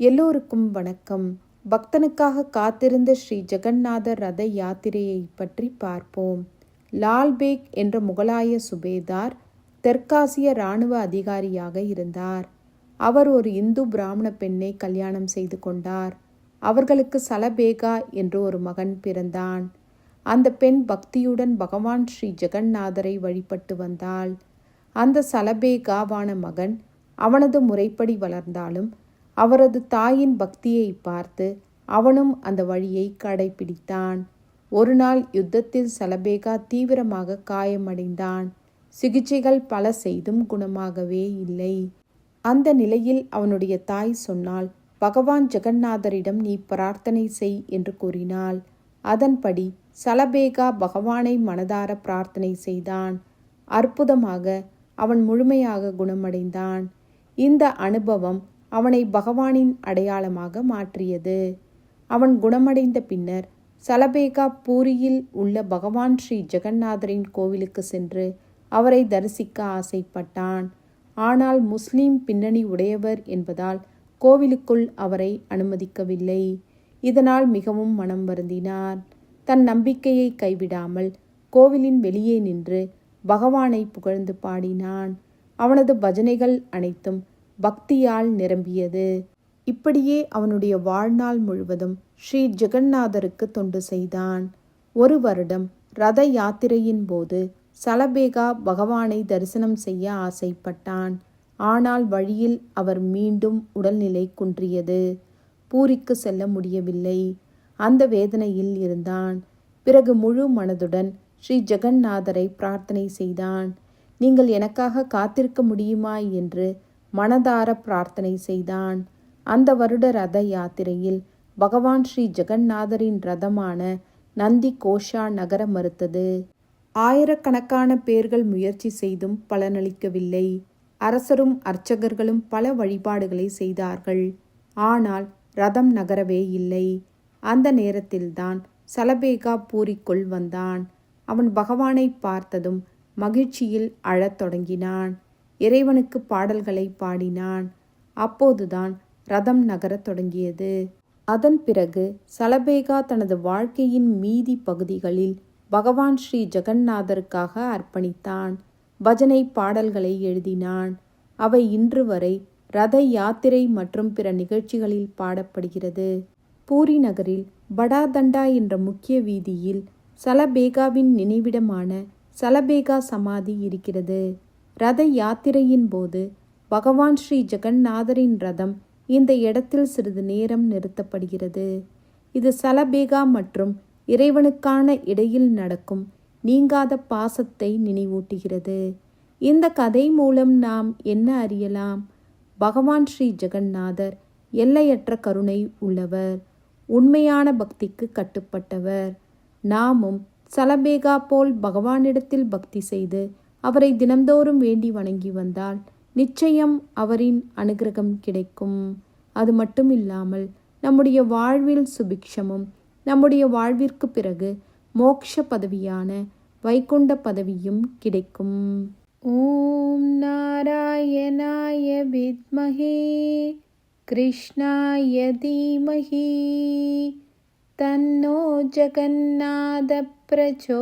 எல்லோருக்கும் வணக்கம். பக்தனுக்காக காத்திருந்த ஸ்ரீ ஜெகந்நாதர் ரத யாத்திரையை பற்றி பார்ப்போம். லால்பேக் என்ற முகலாய சுபேதார் தெற்காசிய இராணுவ அதிகாரியாக இருந்தார். அவர் ஒரு இந்து பிராமண பெண்ணை கல்யாணம் செய்து கொண்டார். அவர்களுக்கு சலபேகா என்று ஒரு மகன் பிறந்தான். அந்த பெண் பக்தியுடன் பகவான் ஸ்ரீ ஜெகந்நாதரை வழிபட்டு வந்தாள். அந்த சலபேகாவான மகன் அவனது முறைப்படி வளர்ந்தாலும் அவரது தாயின் பக்தியை பார்த்து அவனும் அந்த வழியை கடைபிடித்தான் ஒரு நாள் யுத்தத்தில் சலபேகா தீவிரமாக காயமடைந்தான். சிகிச்சைகள் பல செய்தும் குணமாகவே இல்லை. அந்த நிலையில் அவனுடைய தாய் சொன்னாள் பகவான் ஜெகந்நாதரிடம் நீ பிரார்த்தனை செய் என்று கூறினாள். அதன்படி சலபேகா பகவானை மனதார பிரார்த்தனை செய்தான். அற்புதமாக அவன் முழுமையாக குணமடைந்தான். இந்த அனுபவம் அவனை பகவானின் அடையாளமாக மாற்றியது. அவன் குணமடைந்த பின்னர் சலபேகா பூரியில் உள்ள பகவான் ஸ்ரீ ஜெகந்நாதரின் கோவிலுக்கு சென்று அவரை தரிசிக்க ஆசைப்பட்டான். ஆனால் முஸ்லீம் பின்னணி உடையவர் என்பதால் கோவிலுக்குள் அவரை அனுமதிக்கவில்லை. இதனால் மிகவும் மனம் வருந்தினார். தன் நம்பிக்கையை கைவிடாமல் கோவிலின் வெளியே நின்று பகவானை புகழ்ந்து பாடினான். அவனது பஜனைகள் அனைத்தும் பக்தியால் நிரம்பியது. இப்படியே அவனுடைய வாழ்நாள் முழுவதும் ஸ்ரீ ஜெகந்நாதருக்கு தொண்டு செய்தான். ஒரு வருடம் ரத யாத்திரையின் போது சலபேகா பகவானை தரிசனம் செய்ய ஆசைப்பட்டான். ஆனால் வழியில் அவர் மீண்டும் உடல்நிலை குன்றியது. பூரிக்கு செல்ல முடியவில்லை. அந்த வேதனையில் இருந்தான். பிறகு முழு மனதுடன் ஸ்ரீ ஜெகந்நாதரை பிரார்த்தனை செய்தான். நீங்கள் எனக்காக காத்திருக்க முடியுமா? என்று மனதார பிரார்த்தனை செய்தான். அந்த வருட ரத யாத்திரையில் பகவான் ஸ்ரீ ஜெகந்நாதரின் ரதமான நந்தி கோஷா நகர மறுத்தது. ஆயிரக்கணக்கான பேர்கள் முயற்சி செய்தும் பலனளிக்கவில்லை. அரசரும் அர்ச்சகர்களும் பல வழிபாடுகளை செய்தார்கள். ஆனால் ரதம் நகரவே இல்லை. அந்த நேரத்தில்தான் சலபேகா பூரிக்குள் வந்தான். அவன் பகவானை பார்த்ததும் மகிழ்ச்சியில் அழத் தொடங்கினான். இறைவனுக்கு பாடல்களை பாடினான். அப்போதுதான் ரதம் நகரத் தொடங்கியது. அதன் பிறகு சலபேகா தனது வாழ்க்கையின் மீதி பகுதிகளில் பகவான் ஸ்ரீ ஜெகந்நாதருக்காக அர்ப்பணித்தான். பஜனை பாடல்களை எழுதினான். அவை இன்று வரை ரத யாத்திரை மற்றும் பிற நிகழ்ச்சிகளில் பாடப்படுகிறது. பூரி நகரில் படாதண்டா என்ற முக்கிய வீதியில் சலபேகாவின் நினைவிடமான சலபேகா சமாதி இருக்கிறது. ரத யாத்திரையின் போது பகவான் ஸ்ரீ ஜெகந்நாதரின் ரதம் இந்த இடத்தில் சிறிது நேரம் நிறுத்தப்படுகிறது. இது சலபேகா மற்றும் இறைவனுக்கான இடையில் நடக்கும் நீங்காத பாசத்தை நினைவூட்டுகிறது. இந்த கதை மூலம் நாம் என்ன அறியலாம்? பகவான் ஸ்ரீ ஜெகந்நாதர் எல்லையற்ற கருணை உள்ளவர் உண்மையான பக்திக்கு கட்டுப்பட்டவர். நாமும் சலபேகா போல் பகவானிடத்தில் பக்தி செய்து அவரை தினந்தோறும் வேண்டி வணங்கி வந்தால் நிச்சயம் அவரின் அனுகிரகம் கிடைக்கும். அது மட்டும் இல்லாமல் நம்முடைய வாழ்வில் சுபிக்ஷமும் நம்முடைய வாழ்விற்கு பிறகு மோக்ஷ பதவியான வைகுண்ட பதவியும் கிடைக்கும். ஓம் நாராயணாய வித்மகே கிருஷ்ணாய தீமகி. തന്നോ ജഗന്നാഥ പ്രചോദയാത്